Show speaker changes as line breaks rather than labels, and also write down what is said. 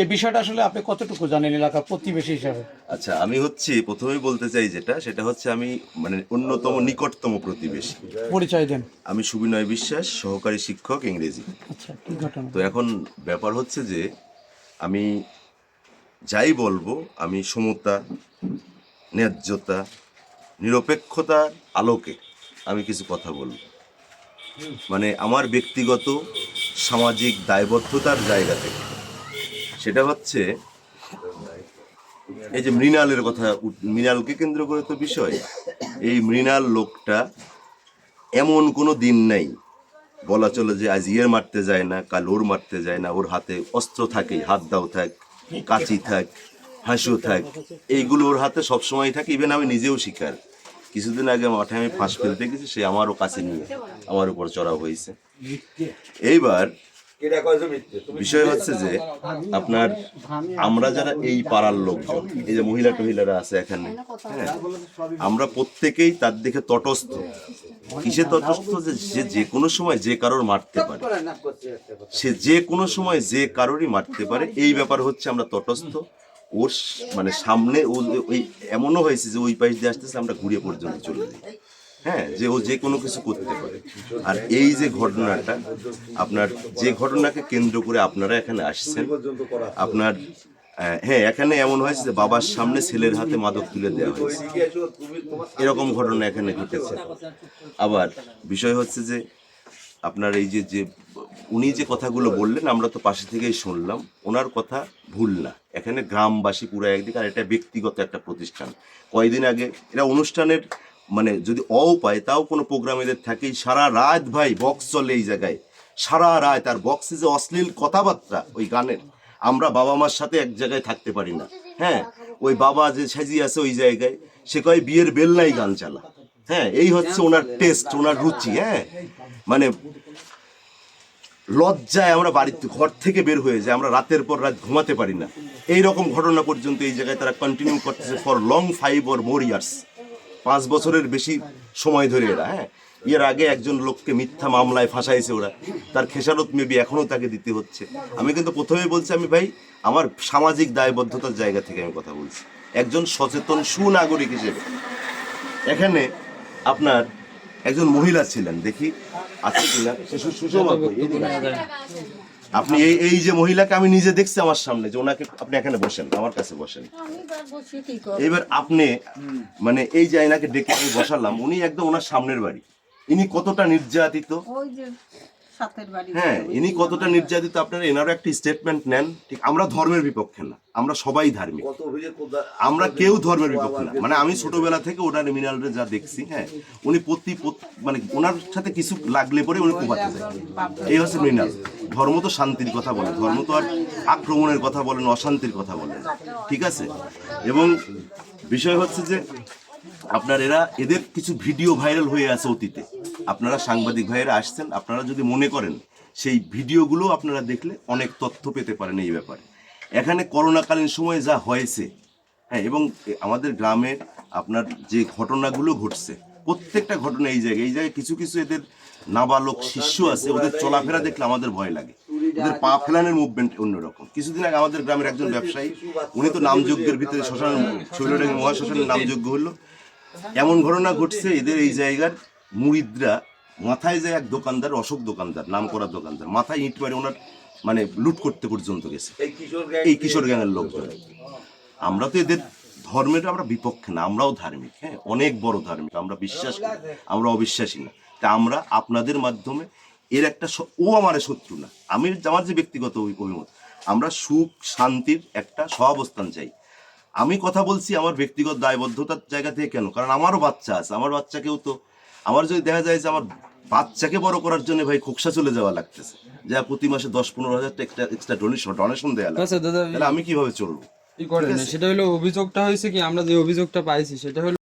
এই বিষয়টা আসলে আপনি কতটুকু জানেন এলাকা প্রতিবেশী হিসাবে?
আচ্ছা আমি হচ্ছি প্রথমেই বলতে চাই যেটা সেটা হচ্ছে আমি মানে অন্যতম নিকটতম প্রতিবেশী।
পরিচয় দেন।
আমি সুবিনয় বিশ্বাস সহকারী শিক্ষক ইংরেজি।
আচ্ছা কি ঘটনা?
তো এখন ব্যাপার হচ্ছে যে আমি যাই বলব আমি সমতা ন্যায্যতা নিরপেক্ষতার আলোকে আমি কিছু কথা বলব। মানে আমার ব্যক্তিগত সামাজিক দায়বদ্ধতার জায়গা থেকে। সেটা হচ্ছে, এই যে মৃণালের কথা মৃণালকে কেন্দ্র করে তো বিষয়, এই মৃণাল লোকটা এমন কোনো দিন নাই। বলা চলে যে আজ ইয়ের মারতে যায় না, কাল ওর মারতে যায় না, ওর হাতে অস্ত্র থাকে, হাত দাও থাক, কাঁচি থাক, হাঁসু থাক, এইগুলো ওর হাতে সবসময় থাকে ইভেন আমি নিজেও শিকার। কিছুদিন আগে মাঠে আমি ফাঁস ফেলতে গেছি, সে আমারও কাছে নিয়ে, আমার উপর চড়া হয়েছে। এইবার বিষয় হচ্ছে যে আপনার আমরা যারা এই পাড়ার লোকজন এই যে মহিলা টহিলারা আছে এখানে হ্যাঁ আমরা প্রত্যেকেই তার দিকে তটস্থ। কিসে তটস্থ? যে সে যে কোনো সময় যে কারোর মারতে পারে। সে যে কোনো সময় যে কারোরই মারতে পারে। এই ব্যাপার হচ্ছে আমরা তটস্থ। ওর মানে সামনে ও ওই এমনও হয়েছে যে ওই পাশ দিয়ে আসতেছে আমরা ঘুরে পর্যন্ত চলে যাই। হ্যাঁ যে ও যে কোনো কিছু করতে পারে। আর এই যে ঘটনাটা, আপনার যে ঘটনাকে কেন্দ্র করে আপনারা এখানে আসছেন, আপনার হ্যাঁ এখানে এমন হয়েছে যে বাবার সামনে ছেলের হাতে মাদক তুলে দেওয়া হয়েছে। এরকম ঘটনা এখানে ঘটেছে। আবার বিষয় হচ্ছে যে, আপনার এই যে যে উনি যে কথাগুলো বললেন, আমরা তো পাশে থেকেই শুনলাম, ওনার কথা ভুল না। এখানে গ্রামবাসী পুরো একদিকে, আর এটা ব্যক্তিগত একটা প্রতিষ্ঠান। কয়দিন আগে, এটা অনুষ্ঠানের মানে যদি অও পায়, তাও কোনো প্রোগ্রাম এদের থাকেই সারা রাত ভাই বক্স চলে এই জায়গায়। সারা রাত। আর বক্সে যে অশ্লীল কথাবার্তা, ওই গানের, আমরা বাবা মার সাথে এক জায়গায় থাকতে পারি না। হ্যাঁ ওই বাবা যে সাজিয়ে আছে ওই জায়গায়, সে কয়, বিয়ের বেলনাই গান চালা। হ্যাঁ এই হচ্ছে ওনার টেস্ট ওনার রুচি হ্যাঁ। মানে লজ্জায় আমরা বাড়িতে ঘর থেকে বের হয়ে যাই, আমরা রাতের পর রাত ঘুমাতে পারি না। এই রকম ঘটনা পর্যন্ত এই জায়গায় তারা কন্টিনিউ করতেছে for long five or more years পাঁচ বছরের বেশি সময় ধরে এরা হ্যাঁ। এর আগে একজন লোককে মিথ্যা মামলায় ফাঁসাইছে ওরা। তার খেসারত মেবি এখনও তাকে দিতে হচ্ছে। আমি কিন্তু প্রথমে বলছি, আমি ভাই, আমার সামাজিক দায়বদ্ধতার জায়গা থেকে আমি কথা বলছি। একজন সচেতন সুনাগরিক হিসেবে। এখানে আপনার একজন মহিলা ছিলেন, দেখি, আছে কিনা? সে সুষমা। আপনি এই এই যে মহিলাকে আমি নিজে দেখছি আমার সামনে যে ওনাকে আপনি এখানে বসেন আমার কাছে বসেন।
এবার বসি কি করব?
এবার আপনি মানে এই যে আইনাকে ডেকে আমি বসালাম উনি একদম ওনার সামনের বাড়ি। ইনি কতটা নির্যাতিত?
ওই যে সাথের বাড়ি
হ্যাঁ ইনি কতটা নির্যাতিত আপনারা এনারও একটা স্টেটমেন্ট নেন। ঠিক আমরা ধর্মের বিপক্ষে না আমরা সবাই ধার্মিক। আমরা কেউ ধর্মের বিপক্ষে না। মানে আমি ছোটবেলা থেকে ওনার মিনারেলে যা দেখছি হ্যাঁ উনি প্রতি মানে ওনার সাথে কিছু লাগলে পরে উনি কোপাতে যায়। এই হচ্ছে মৃণাল ধর্ম তো শান্তির কথা বলে, ধর্ম তো আর আক্রমণের কথা বলেন, অশান্তির কথা বলেন, ঠিক আছে? এবং বিষয় হচ্ছে যে আপনার এরা, এদের কিছু ভিডিও ভাইরাল হয়ে আছে অতীতে। আপনারা সাংবাদিক ভাইয়েরা আসছেন, আপনারা যদি মনে করেন, সেই ভিডিওগুলো আপনারা দেখলে অনেক তথ্য পেতে পারেন এই ব্যাপারে। এখানে করোনাকালীন সময়ে যা হয়েছে হ্যাঁ এবং আমাদের গ্রামের আপনার যে ঘটনাগুলো ঘটছে প্রত্যেকটা ঘটনা এই জায়গায় এই জায়গায় কিছু কিছু এদের নাবালক শিষ্য আছে ওদের চলাফেরা দেখলে আমাদের ভয় লাগে। ওদের পা ফেলানোর মুভমেন্ট অন্যরকম। কিছুদিন আগে আমাদের গ্রামের একজন ব্যবসায়ী উনি তো নামযজ্ঞের ভিতরে শ্মশান শৈলডাঙ্গি মহাশ্মশানের নামযজ্ঞ হলো। এমন ঘটনা ঘটছে এদের এই জায়গার মুরিদরা মাথায় যায় এক দোকানদার অশোক দোকানদার নাম করা দোকানদার মাথায় ইট মারে ওনার মানে লুট করতে পর্যন্ত গেছে। এই কিশোর গ্যাংয়ের লোকজন। আমরা তো এদের ধর্মের আমরা বিপক্ষে না আমরাও ধার্মিক হ্যাঁ? অনেক বড় ধার্মিক আমরা বিশ্বাস করি আমরা অবিশ্বাসী না। তা আমরা আপনাদের মাধ্যমে এর একটা ও আমার শত্রু না। আমি আমার যে ব্যক্তিগত অভিমত আমরা সুখ শান্তির একটা সহাবস্থান চাই। আমি কথা বলছি আমার ব্যক্তিগত দায়বদ্ধতার জায়গা থেকে কেন? কারণ আমারও বাচ্চা আছে আমার বাচ্চাকেও তো আমার যদি দেখা যায় যে আমার বাচ্চাকে বড় করার জন্য ভাই খোকসা চলে যাওয়া লাগতেছে যা প্রতি মাসে দশ পনেরো হাজার টাকা এক্সট্রা ডোনেশন ডোনেশন দেওয়া লাগছে
দাদা
তাহলে আমি কীভাবে চলবো?
ই না সেটা হলো অভিযোগটা হয়েছে কি আমরা যে অভিযোগটা পাইছি সেটা হলো